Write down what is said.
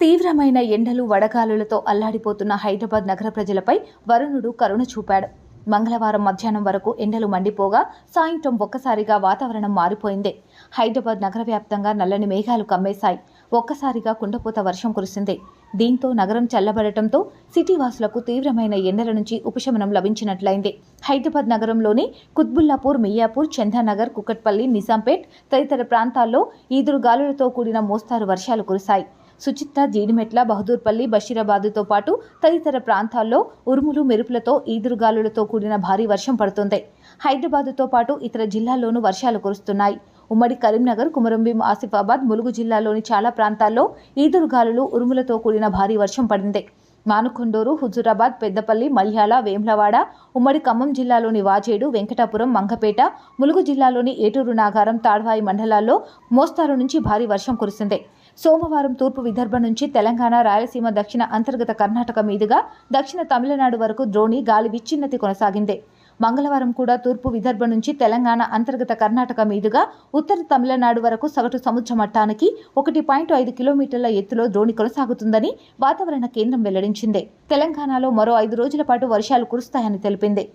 తీవ్రమైన ఎండలు వడగాలులతో అల్లాడిపోతున్న హైదరాబాద్ నగర ప్రజలపై వరుణుడు కరుణ చూపాడు. మంగళవారం మధ్యాహ్నం వరకు ఎండలు మండిపోగా సాయంత్రం ఒక్కసారిగా వాతావరణం మారిపోయింది. హైదరాబాద్ నగర వ్యాప్తంగా నల్లని మేఘాలు కమ్మేశాయి. ఒక్కసారిగా కుండపోత వర్షం కురిసింది. దీంతో నగరం చల్లబడటంతో సిటీ వాసులకు తీవ్రమైన ఎండల నుంచి ఉపశమనం లభించినట్లయింది. హైదరాబాద్ నగరంలోని కుత్బుల్లాపూర్ మియాపూర్ చందానగర్ కుకట్పల్లి నిజాంపేట్ తదితర ప్రాంతాల్లో ఈదురుగాలులతో కూడిన మోస్తారు వర్షాలు కురిశాయి. సుచిత్ర జీడిమెట్ల బహదూర్పల్లి బషీరాబాద్తో పాటు తదితర ప్రాంతాల్లో ఉరుములు మెరుపులతో ఈదురుగాలులతో కూడిన భారీ వర్షం పడుతుంది. హైదరాబాద్తో పాటు ఇతర జిల్లాల్లోనూ వర్షాలు కురుస్తున్నాయి. ఉమ్మడి కరీంనగర్ కుమరంభీం ఆసిఫాబాద్ ములుగు జిల్లాలోని చాలా ప్రాంతాల్లో ఈదురుగాలులు ఉరుములతో కూడిన భారీ వర్షం పడింది. మానుకొండూరు హుజురాబాద్ పెద్దపల్లి మల్యాల వేమ్లవాడ ఉమ్మడి ఖమ్మం జిల్లాలోని వాజేడు వెంకటాపురం మంగపేట ములుగు జిల్లాలోని ఏటూరు నాగారం తాడ్వాయి మండలాల్లో మోస్తారు నుంచి భారీ వర్షం కురిసింది. సోమవారం తూర్పు విదర్భ నుంచి తెలంగాణ రాయలసీమ దక్షిణ అంతర్గత కర్ణాటక మీదుగా దక్షిణ తమిళనాడు వరకు ద్రోణి గాలి విచ్ఛిన్నతి కొనసాగింది. మంగళవారం కూడా తూర్పు విదర్భ నుంచి తెలంగాణ అంతర్గత కర్ణాటక మీదుగా ఉత్తర తమిళనాడు వరకు సగటు సముద్ర మట్టానికి ఒకటి పాయింట్ ఐదు కిలోమీటర్ల ఎత్తులో ద్రోణి కొనసాగుతుందని వాతావరణ కేంద్రం వెల్లడించింది. తెలంగాణలో మరో ఐదు రోజుల పాటు వర్షాలు కురుస్తాయని తెలిపింది.